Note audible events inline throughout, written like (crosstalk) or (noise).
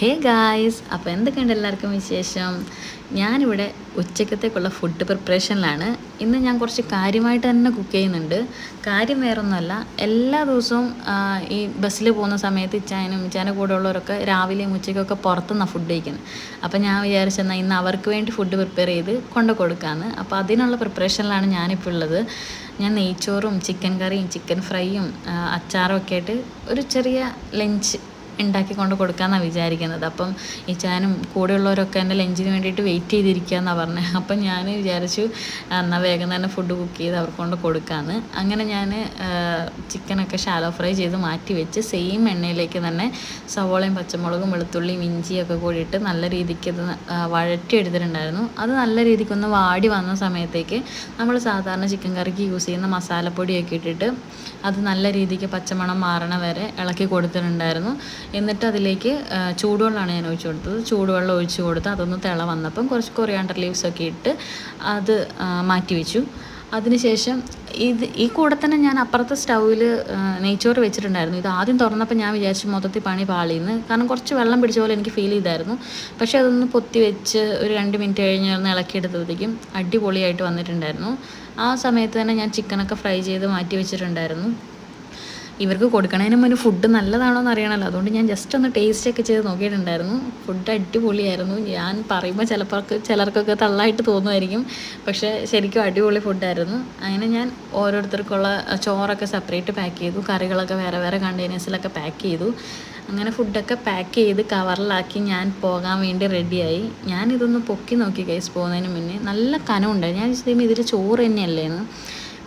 Hey guys അപ്പോൾ എന്തൊക്കെയുണ്ട് എല്ലാവർക്കും വിശേഷം? ഞാനിവിടെ ഉച്ചക്കത്തേക്കുള്ള ഫുഡ് പ്രിപ്പറേഷനിലാണ് ഇന്ന് ഞാൻ കുറച്ച് കാര്യമായിട്ട് തന്നെ കുക്ക് ചെയ്യുന്നുണ്ട്. കാര്യം വേറൊന്നുമല്ല എല്ലാ ദിവസവും ഈ ബസ്സിൽ പോകുന്ന സമയത്ത് ഇച്ചായനും ഇച്ചാന്റെ കൂടെ ഉള്ളവരൊക്കെ രാവിലെയും ഉച്ചയ്ക്കൊക്കെ പുറത്തുനിന്നാണ് ഫുഡ് കഴിക്കുന്നത് അപ്പോൾ ഞാൻ വിചാരിച്ചെന്നാൽ ഇന്ന് അവർക്ക് വേണ്ടി ഫുഡ് പ്രിപ്പയർ ചെയ്ത് കൊണ്ടു കൊടുക്കാമെന്ന് അപ്പോൾ അതിനുള്ള പ്രിപ്പറേഷനിലാണ് ഞാനിപ്പോൾ ഉള്ളത്. ഞാൻ നെയ്ച്ചോറും ചിക്കൻ കറിയും ചിക്കൻ ഫ്രൈയും അച്ചാറും ഒക്കെ ആയിട്ട് ഒരു ചെറിയ ലഞ്ച് ഉണ്ടാക്കി കൊണ്ട് കൊടുക്കാമെന്നാണ് വിചാരിക്കുന്നത്. അപ്പം ഈ ചാനും കൂടെയുള്ളവരൊക്കെ എന്റെ ലഞ്ചിന് വേണ്ടിയിട്ട് വെയിറ്റ് ചെയ്തിരിക്കുകയെന്നാണ് പറഞ്ഞത് (laughs) അപ്പം ഞാൻ വിചാരിച്ചു എന്നാൽ വേഗം തന്നെ ഫുഡ് കുക്ക് ചെയ്ത് അവർക്ക് കൊണ്ട് കൊടുക്കാമെന്ന് അങ്ങനെ ഞാൻ ചിക്കനൊക്കെ ഷാലോ ഫ്രൈ ചെയ്ത് മാറ്റി വെച്ച് സെയിം എണ്ണയിലേക്ക് തന്നെ സവോളയും പച്ചമുളകും വെളുത്തുള്ളിയും ഇഞ്ചിയൊക്കെ കൂടിയിട്ട് നല്ല രീതിക്ക് അത് വഴറ്റിയെടുത്തിട്ടുണ്ടായിരുന്നു. അത് നല്ല രീതിക്കൊന്ന് വാടി വന്ന സമയത്തേക്ക് നമ്മൾ സാധാരണ ചിക്കൻ കറിക്ക് യൂസ് ചെയ്യുന്ന മസാലപ്പൊടിയൊക്കെ ഇട്ടിട്ട് അത് നല്ല രീതിക്ക് പച്ചമണം മാറണ വരെ ഇളക്കി കൊടുത്തിട്ടുണ്ടായിരുന്നു. എന്നിട്ട് അതിലേക്ക് ചൂടുവെള്ളമാണ് ഞാൻ ഒഴിച്ചു കൊടുത്തത്. ചൂടുവെള്ളം ഒഴിച്ച് കൊടുത്ത് അതൊന്ന് തിള വന്നപ്പം കുറച്ച് കൊറിയാണ്ടർ ലീവ്സ് ഒക്കെ ഇട്ട് അത് മാറ്റി വെച്ചു. അതിനുശേഷം ഇത് ഈ കൂടെ തന്നെ ഞാൻ അപ്പുറത്തെ സ്റ്റൗവിൽ നെയ്ച്ചോറ് വെച്ചിട്ടുണ്ടായിരുന്നു. ഇത് ആദ്യം തുറന്നപ്പോൾ ഞാൻ വിചാരിച്ചു മൊത്തത്തിൽ പണി പാളിയെന്ന് കാരണം കുറച്ച് വെള്ളം പിടിച്ച പോലെ എനിക്ക് ഫീൽ ചെയ്തായിരുന്നു. പക്ഷേ അതൊന്ന് പൊത്തി വെച്ച് ഒരു രണ്ട് മിനിറ്റ് കഴിഞ്ഞ് ഒന്ന് ഇളക്കിയെടുത്തപ്പോഴത്തേക്കും അടിപൊളിയായിട്ട് വന്നിട്ടുണ്ടായിരുന്നു. ആ സമയത്ത് തന്നെ ഞാൻ ചിക്കനൊക്കെ ഫ്രൈ ചെയ്ത് മാറ്റി വെച്ചിട്ടുണ്ടായിരുന്നു. ഇവർക്ക് കൊടുക്കണതിന് മുന്നേ ഫുഡ് നല്ലതാണോ എന്ന് അറിയണമല്ലോ അതുകൊണ്ട് ഞാൻ ജസ്റ്റ് ഒന്ന് ടേസ്റ്റ് ഒക്കെ ചെയ്ത് നോക്കിയിട്ടുണ്ടായിരുന്നു. ഫുഡ് അടിപൊളിയായിരുന്നു. ഞാൻ പറയുമ്പോൾ ചിലപ്പോൾ ചിലർക്കൊക്കെ തള്ളായിട്ട് തോന്നുമായിരിക്കും. പക്ഷേ ശരിക്കും അടിപൊളി ഫുഡായിരുന്നു അങ്ങനെ ഞാൻ ഓരോരുത്തർക്കുള്ള ചോറൊക്കെ സെപ്പറേറ്റ് പാക്ക് ചെയ്തു. കറികളൊക്കെ വേറെ വേറെ കണ്ടെയ്നേഴ്സിലൊക്കെ പാക്ക് ചെയ്തു. അങ്ങനെ ഫുഡൊക്കെ പാക്ക് ചെയ്ത് കവറിലാക്കി ഞാൻ പോകാൻ വേണ്ടി റെഡിയായി ഞാനിതൊന്ന് പൊക്കി നോക്കി കൈസ് പോകുന്നതിന് മുന്നേ. നല്ല കനമുണ്ടായി. ഞാൻ വിചാരിച്ചു ഇതിൽ ചോറ് തന്നെയല്ലേന്ന്.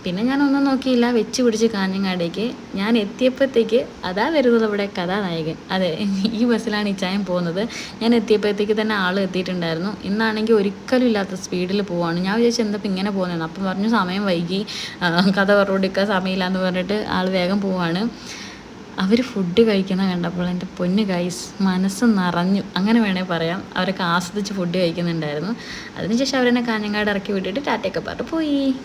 പിന്നെ ഞാൻ ഒന്നും നോക്കിയില്ല. വെച്ച് പിടിച്ച് കാഞ്ഞങ്ങാടേക്ക്. ഞാൻ എത്തിയപ്പോഴത്തേക്ക് അതാ വരുന്നത് ഇവിടെ കഥാനായകൻ. അതെ ഈ ബസ്സിലാണ് ഈ ചായം പോകുന്നത്. ഞാൻ എത്തിയപ്പോഴത്തേക്ക് തന്നെ ആൾ എത്തിയിട്ടുണ്ടായിരുന്നു. ഇന്നാണെങ്കിൽ ഒരിക്കലും ഇല്ലാത്ത സ്പീഡിൽ പോവാണ്. ഞാൻ വിചാരിച്ചു എന്താ ഇപ്പം ഇങ്ങനെ പോകുന്നതെന്ന് അപ്പം പറഞ്ഞു സമയം വൈകി. കഥ പറഞ്ഞുകൊടുക്കുക സമയമില്ല എന്ന് പറഞ്ഞിട്ട് ആൾ വേഗം പോവാണ്. അവർ ഫുഡ് കഴിക്കുന്ന കണ്ടപ്പോൾ എന്റെ പൊന്ന് ഗൈസ് മനസ്സ് നിറഞ്ഞു. അങ്ങനെ വേണേൽ പറയാം. അവരൊക്കെ ആസ്വദിച്ച് ഫുഡ് കഴിക്കുന്നുണ്ടായിരുന്നു. അതിനുശേഷം അവരെന്നെ കാഞ്ഞങ്ങാട് ഇറക്കി വിട്ടിട്ട് ടാറ്റയൊക്കെ പറഞ്ഞു പോയി.